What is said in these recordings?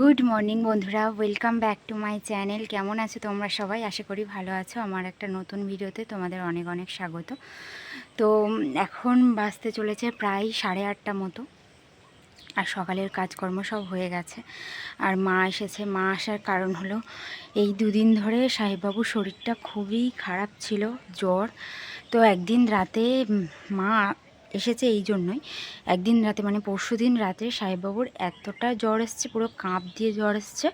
Good morning বন্ধুরা, welcome back to my channel. কেমন আছো তোমরা সবাই? আশা করি ভালো আছো। আমার একটা নতুন ভিডিওতে তোমাদের অনেক অনেক স্বাগত। তো এখন বাঁচতে চলেছে প্রায় সাড়ে আটটা মতো। আর সকালের কাজকর্ম সব হয়ে গেছে। আর মা এসেছে। মা আসার কারণ হলো, এই দুদিন ধরে সাহেববাবুর শরীরটা খুবই খারাপ ছিল, জ্বর। তো একদিন রাতে মা এসেছে এই জন্যই। একদিন রাতে মানে পরশু দিন রাতে সাহেববাবুর এতটা জ্বর এসছে, পুরো কাঁপ দিয়ে জ্বর এসছে,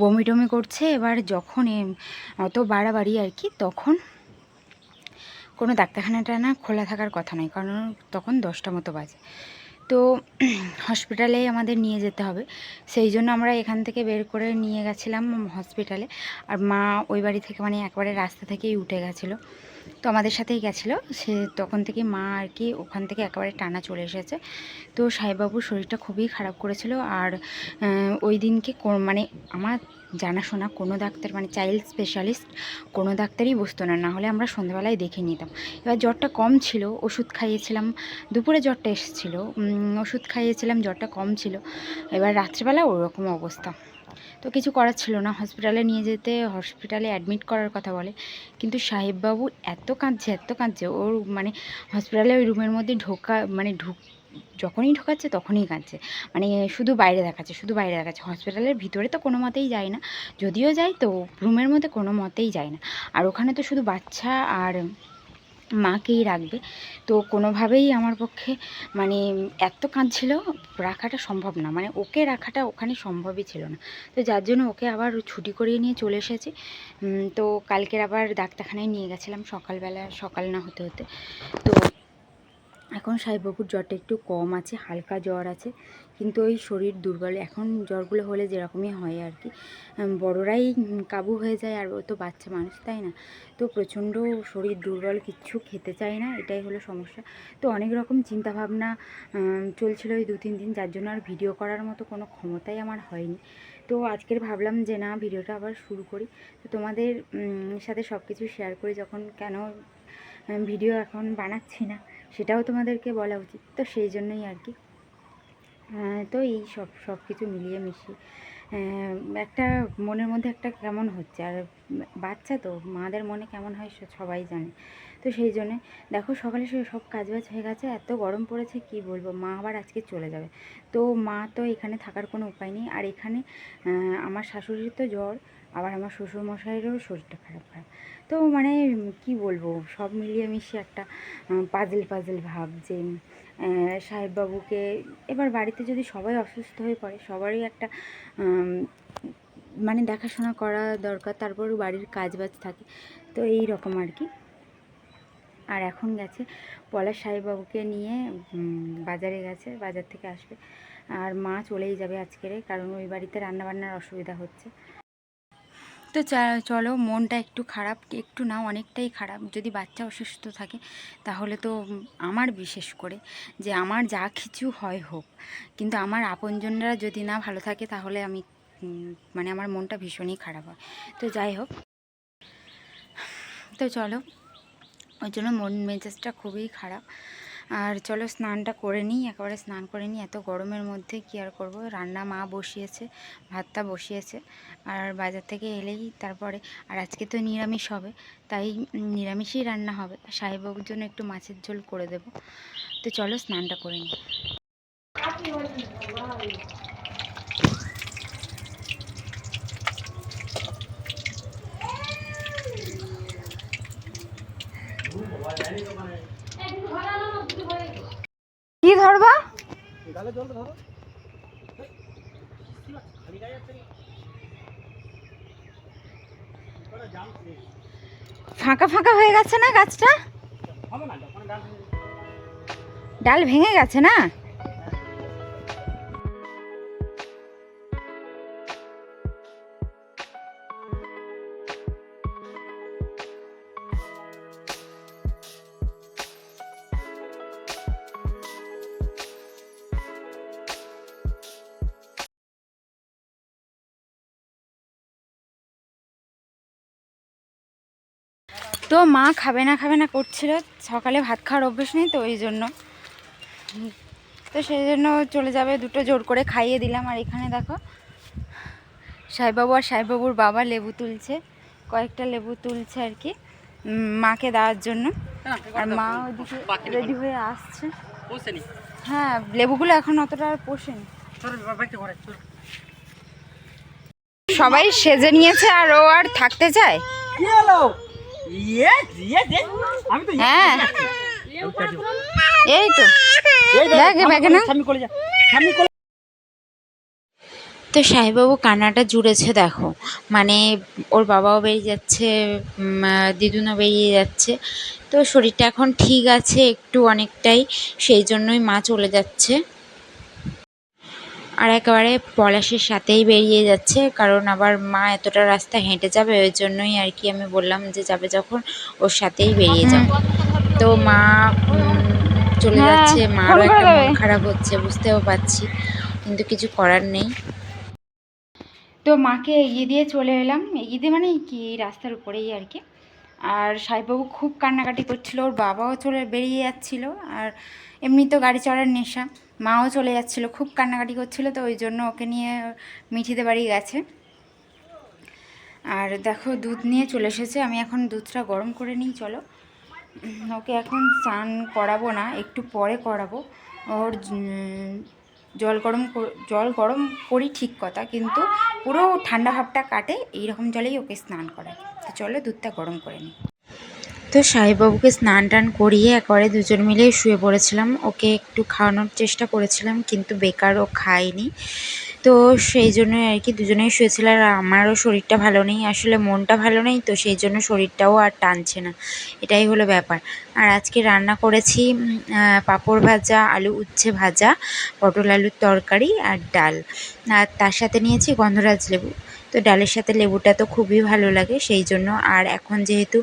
বমি টমি করছে। এবার যখন অত বাড়াবাড়ি আর কি, তখন কোনো ডাক্তারখানাটা না খোলা থাকার কথা নয়, কারণ তখন দশটা মতো বাজে। তো হসপিটালে আমাদের নিয়ে যেতে হবে। সেই জন্য আমরা এখান থেকে বের করে নিয়ে গেছিলাম হসপিটালে। আর মা ওই বাড়ি থেকে মানে একবারে রাস্তা থেকেই উঠে গেছিল। তো আমাদের সাথেই গেছিল। সে তখন থেকে মা আর কি ওখান থেকে একেবারে টানা চলে এসেছে। তো সাহেববাবুর শরীরটা খুবই খারাপ করেছিল আর ওই দিনকে মানে আমার জানাশোনা কোনো ডাক্তার মানে চাইল্ড স্পেশালিস্ট কোনো ডাক্তারই বসতো না। না হলে আমরা সন্ধ্যাবেলায় দেখে নিতাম। এবার জ্বরটা কম ছিল, ওষুধ খাইয়েছিলাম, দুপুরে জ্বরটা এসেছিল ওষুধ খাইয়েছিলাম, জ্বরটা কম ছিল। এবার রাত্রেবেলা ওরকম অবস্থা। তো কিছু করার ছিল না। হসপিটালে নিয়ে যেতে হসপিটালে অ্যাডমিট করার কথা বলে। কিন্তু সাহেববাবু এত কাঁদছে এত কাঁদছে। ওর মানে হসপিটালে ওই রুমের মধ্যে ঢোকা মানে ঢুক, যখনই ঢোকাচ্ছে তখনই কাঁদছে। মানে শুধু বাইরে দেখাচ্ছে, শুধু বাইরে দেখাচ্ছে। হসপিটালের ভিতরে তো কোনো মতেই যায় না। যদিও যায় তো রুমের মধ্যে কোনো মতেই যায় না। আর ওখানে তো শুধু বাচ্চা আর মাকেই রাখবে। তো কোনোভাবেই আমার পক্ষে মানে এত কাঁদছিল, রাখাটা সম্ভব না। মানে ওকে রাখাটা ওখানে সম্ভবই ছিল না। তো যার জন্য ওকে আবার ছুটি করিয়ে নিয়ে চলে এসেছি। তো কালকের আবার ডাক্তারখানায় নিয়ে গেছিলাম সকালবেলা, সকাল না হতে হতে। তো এখন সাহেববাবুর জ্বরটা একটু কম আছে, হালকা জ্বর আছে, কিন্তু ওই শরীর দুর্বল। এখন জ্বরগুলো হলে যেরকমই হয় আর কি। বড়রাই কাবু হয়ে যায় আর ও তো বাচ্চা মানুষ, তাই না? তো প্রচণ্ড শরীর দুর্বল, কিচ্ছু খেতে চায় না, এটাই হলো সমস্যা। তো অনেক রকম চিন্তাভাবনা চলছিল ওই দু তিন দিন, যার জন্য আর ভিডিও করার মতো কোনো ক্ষমতাই আমার হয়নি। তো আজকের ভাবলাম যে না, ভিডিওটা আবার শুরু করি। তো তোমাদের সাথে সব কিছু শেয়ার করি, যখন কেন ভিডিও এখন বানাচ্ছি না। সেটাও তোমাদেরকে বলা উচিত। তো সেই জন্যই আর কি। আহ, তো এই সব সব কিছু মিলিয়ে মিশিয়ে একটা মনের মধ্যে একটা কেমন হচ্ছে? আর বাচ্চা তো মাদের মনে কেমন হয় সবাই জানে। তো সেই জন্যে দেখো সকালে সে সব কাজবাজ হয়ে গেছে এত গরম পড়েছে কি বলব? মা আবার আজকে চলে যাবে। তো মা তো এখানে থাকার কোনো উপায় নেই। আর এখানে আমার শাশুড়ির তো জ্বর আবার আমার শ্বশুরমশাইয়েরও শরীরটা খারাপ খারাপ তো মানে কি বলব, সব মিলিয়ে মিশিয়ে একটা পাজল পাজল ভাব যে সাহেববাবুকে এবার বাড়িতে যদি সবাই অসুস্থ হয়ে পড়ে, সবারই একটা মানে দেখাশোনা করা দরকার, তারপর বাড়ির কাজ বাজ থাকে, তো এই রকম আর কি। আর এখন গেছে পলাশ সাহেববাবুকে নিয়ে বাজারে গেছে, বাজার থেকে আসবে। আর মা চলেই যাবে আজকেরে, কারণ ওই বাড়িতে রান্নাবান্নার অসুবিধা হচ্ছে। তো চলো, মনটা একটু খারাপ, একটু না, অনেকটাই খারাপ। যদি বাচ্চা অসুস্থ থাকে, তাহলে তো আমার বিশেষ করে যে আমার যা কিছু হয় হোক। কিন্তু আমার আপনজনরা যদি না ভালো থাকে, তাহলে আমি মানে আমার মনটা ভীষণই খারাপ হয়। তো যাই হোক। তো চলো, ওই জন্য মন মেজাজটা খুবই খারাপ। আর চলো স্নানটা করে নিই, একেবারে স্নান করে নিই। এত গরমের মধ্যে কি আর করব? রান্না মা বসিয়েছে, ভাতটা বসিয়েছে। আর বাজার থেকে এলেই তারপরে, আর আজকে তো নিরামিষ হবে, তাই নিরামিষই রান্না হবে। সাহেবের জন্য একটু মাছের ঝোল করে দেব। তো চলো স্নানটা করে নিই। কি ধরবা? ফাঁকা ফাঁকা হয়ে গেছে না গাছটা? ডাল ভেঙে গেছে না? তো মা খাবে না খাবে না করছিল। সকালে ভাত খাওয়ার অভ্যেস নেই তো ওই জন্য। তো সেই জন্য চলে যাবে দুটো জোর করে খাইয়ে দিলাম। আর এখানে দেখো সাইবাবু আর সাইবাবুর বাবা লেবু তুলছে। কয়েকটা লেবু তুলছে আর কি মাকে দেওয়ার জন্য। আর মা ওইদিকে রেডি হয়ে আসছে। হ্যাঁ লেবুগুলো এখন অতটা আর পোষেনি। সবাই সেজে নিয়েছে আর ও আর থাকতে চায়? ইয়েস আমি তো হ্যাঁ। এই তো। ব্যাগে না। তো কান্নাটা জুড়েছে দেখো। মানে ওর বাবাও বেরিয়ে যাচ্ছে দিদুনও বেরিয়ে যাচ্ছে। তো শরীরটা এখন ঠিক আছে একটু অনেকটাই। সেই জন্যই মা চলে যাচ্ছে। আর একেবারে পলাশের সাথেই বেরিয়ে যাচ্ছে কারণ আবার মা এতটা রাস্তা হেঁটে যাবে ওই জন্যই আর কি আমি বললাম যে যাবে যখন ওর সাথেই বেরিয়ে যাও। তো মা চলে হ্যাঁ, যাচ্ছে মারও একটা মন খারাপ হচ্ছে বুঝতেও পারছি কিন্তু কিছু করার নেই। তো মাকে এগিয়ে দিয়ে চলে এলাম এগিয়ে দিয়ে মানে কি রাস্তার উপরেই আর কি। আর সাইবাবু খুব কান্নাকাটি করছিল ওর বাবাও চলে বেরিয়ে যাচ্ছিল আর এমনি তো গাড়ি চড়ার নেশা। মাও চলে যাচ্ছিল, খুব কান্নাকাটি করছিল, তো ওই জন্য ওকে নিয়ে মিঠিতে বাড়ি গেছে। আর দেখো, দুধ নিয়ে চলে এসেছে, আমি এখন দুধটা গরম করে নিই, চলো। ওকে এখন স্নান করাবো না, একটু পরে করাবো। ওর জল গরম জল গরম করি ঠিক কথা, কিন্তু পুরো ঠান্ডা ভাবটা কাটে, এইরকম জলেই ওকে স্নান করাই। তো চলো, দুধটা গরম করে নিই। তো সাহেববাবুকে স্নান টান করিয়ে একবারে দুজন মিলে শুয়ে পড়েছিলাম। ওকে একটু খাওয়ানোর চেষ্টা করেছিলাম, কিন্তু বেকার ও খায়নি। তো সেই জন্য আর কি দুজনেই শুয়েছিল আর আমারও শরীরটা ভালো নেই, আসলে মনটা ভালো নেই, তো সেই জন্য শরীরটাও আর টানছে না। এটাই হলো ব্যাপার। আর আজকে রান্না করেছি পাঁপড় ভাজা, আলু উচ্ছে ভাজা, পটল আলুর তরকারি আর ডাল। আর তার সাথে নিয়েছি গন্ধরাজ লেবু। তো ডালের সাথে লেবুটা তো খুবই ভালো লাগে, সেই জন্য। আর এখন যেহেতু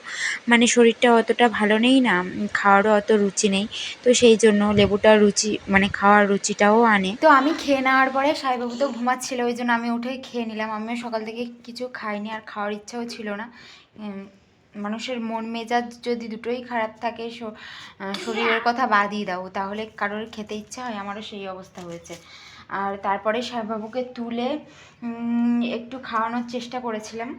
মানে শরীরটা অতটা ভালো নেই না খাওয়ারও অত রুচি নেই, তো সেই জন্য লেবুটা রুচি মানে খাওয়ার রুচিটাও আনে। তো আমি খেয়ে নেওয়ার পরে সাইবাবু তো ঘুমাচ্ছিল, ওই জন্য আমি উঠে খেয়ে নিলাম। আমিও সকাল থেকে কিছু খাইনি, আর খাওয়ার ইচ্ছাও ছিল না। মানুষের মন মেজাজ যদি দুটোই খারাপ থাকে শরীরের কথা বাদই দাও, তাহলে কারোর খেতে ইচ্ছা হয়, আমারও সেই অবস্থা হয়েছে। আর তারপরে সাহেববাবুকে তুলে একটু খাওয়ানোর চেষ্টা করেছিলাম।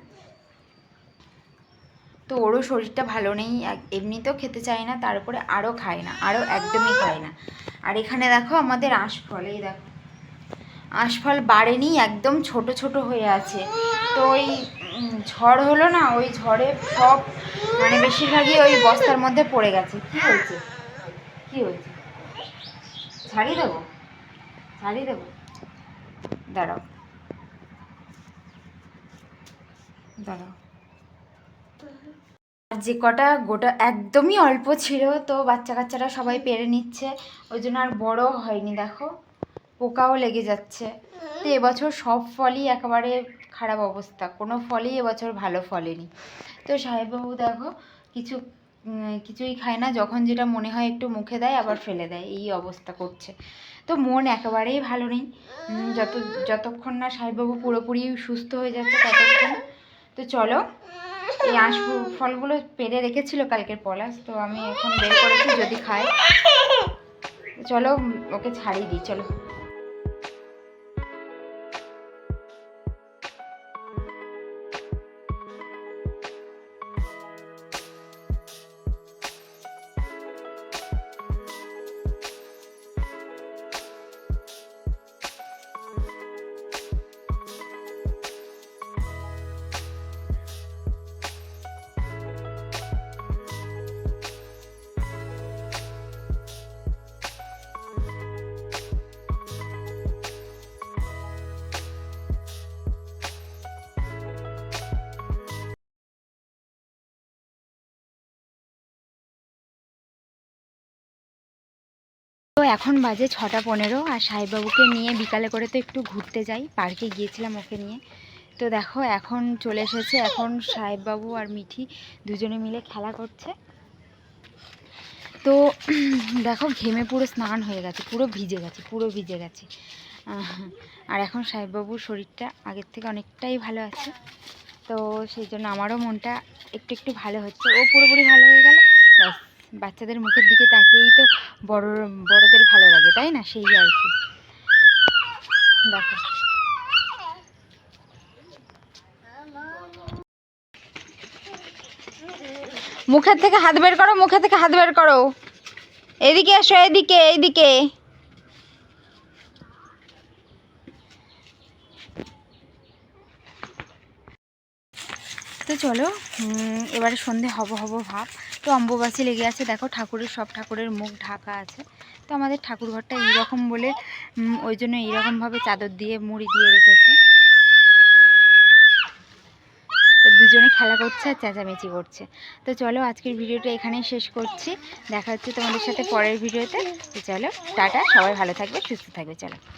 তো ওরও শরীরটা ভালো নেই এমনিতেও খেতে চায় না তার উপরে আরও খায় না, আরও একদমই খায় না। আর এখানে দেখো আমাদের আঁশফল, এই দেখো। আঁশফল বাড়েনি একদম ছোট ছোট হয়ে আছে। তো ওই ঝড় হলো না, ওই ঝড়ে সব মানে বেশিরভাগই ওই বস্তার মধ্যে পড়ে গেছে। কি হয়েছে? কি হয়েছে? ছাড়িয়ে দেবো? ছাড়িয়ে দেবো? দাঁড়াও। দাঁড়াও। আর যে কটা গোটা একদমই অল্প ছিল, তো বাচ্চা কাচ্চারা সবাই পেরে নিচ্ছে, ওই জন্য আর বড় হয়নি, দেখো। পোকাও লেগে যাচ্ছে। তো এবছর সব ফলই একেবারে খারাপ অবস্থা। কোনো ফলই এবছর ভালো ফলেনি। তো সাহেববাবু দেখো কিছু কিছুই খায় না। যখন যেটা মনে হয় একটু মুখে দেয় আবার ফেলে দেয়। এই অবস্থা করছে। তো মন একেবারেই ভালো নেই। যত যতক্ষণ না সাহেববাবু পুরোপুরি সুস্থ হয়ে যাচ্ছে ততক্ষণ। তো চলো এই আঁশ ফলগুলো পেরে রেখেছিল কালকের পলাশ। তো আমি এখন বের করেছি যদি খায়। তো চলো ওকে ছাড়িয়ে দিই চলো। এখন বাজে ছটা পনেরো আর সাহেববাবুকে নিয়ে বিকালে করে তো একটু ঘুরতে যাই। পার্কে গিয়েছিলাম ওকে নিয়ে। তো দেখো, এখন চলে এসেছে এখন সাহেববাবু আর মিঠি দুজনে মিলে খেলা করছে। তো দেখো, ঘেমে পুরো স্নান হয়ে গেছে, পুরো ভিজে গেছে, পুরো ভিজে গেছে। আর এখন সাহেববাবুর শরীরটা আগের থেকে অনেকটাই ভালো আছে। তো সেই জন্য আমারও মনটা একটু একটু ভালো হচ্ছে। ও পুরোপুরি ভালো হয়ে গেল, ব্যাস। বাচ্চাদের মুখের দিকে তাকিয়েই তো বড়, বড়দের ভালো লাগে, তাই না? সেই আর কি। দেখো। মুখের থেকে হাত বের করো, মুখের থেকে হাত বের করো। এদিকে এসো, এদিকে এইদিকে তো চলো এবারে সন্ধে হব হব ভাব। তো অম্বুবাসী লেগে আছে, দেখো ঠাকুরের সব ঠাকুরের মুখ ঢাকা আছে। তো আমাদের ঠাকুর ঘরটা এইরকম বলে ওই জন্য এইরকমভাবে চাদর দিয়ে মুড়ি দিয়ে রেখেছে। দুজনে খেলা করছে আর চেঁচামেচি করছে। তো চলো আজকের ভিডিওটা এখানেই শেষ করছি। দেখা হচ্ছে তোমাদের সাথে পরের ভিডিওতে। তো চলো, টাটা, সবাই ভালো থাকবে, সুস্থ থাকবে, চলো।